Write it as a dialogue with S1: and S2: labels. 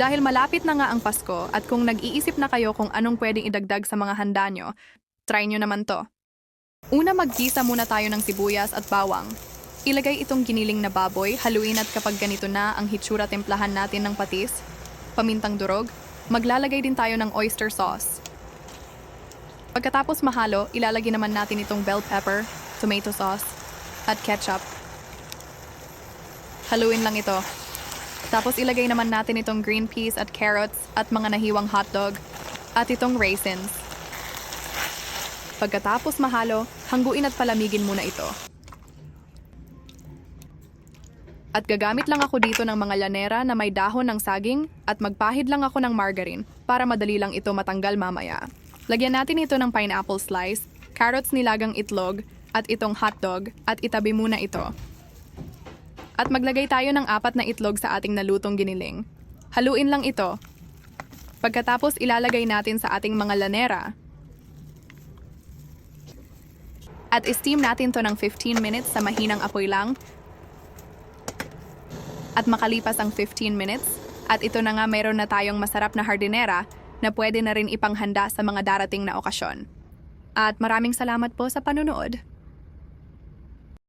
S1: Dahil malapit na nga ang Pasko at kung nag-iisip na kayo kung anong pwedeng idagdag sa mga handa nyo, try nyo naman to. Una maggisa muna tayo ng sibuyas at bawang. Ilagay itong giniling na baboy, haluin at kapag ganito na ang hitsura templahan natin ng patis, pamintang durog, maglalagay din tayo ng oyster sauce. Pagkatapos mahalo, ilalagay naman natin itong bell pepper, tomato sauce, at ketchup. Haluin lang ito. Tapos ilagay naman natin itong green peas at carrots at mga nahiwang hotdog at itong raisins. Pagkatapos mahalo, hangguin at palamigin muna ito. At gagamit lang ako dito ng mga lanera na may dahon ng saging at magpahid lang ako ng margarine para madali lang ito matanggal mamaya. Lagyan natin ito ng pineapple slice, carrots nilagang itlog, at itong hotdog at itabi muna ito. At maglagay tayo ng apat na itlog sa ating nalutong giniling. Haluin lang ito. Pagkatapos ilalagay natin sa ating mga lanera. At steam natin to ng 15 minutes sa mahinang apoy lang. At makalipas ang 15 minutes, at ito na nga mayroon na tayong masarap na hardinera na pwede na rin ipanghanda sa mga darating na okasyon. At maraming salamat po sa panunood.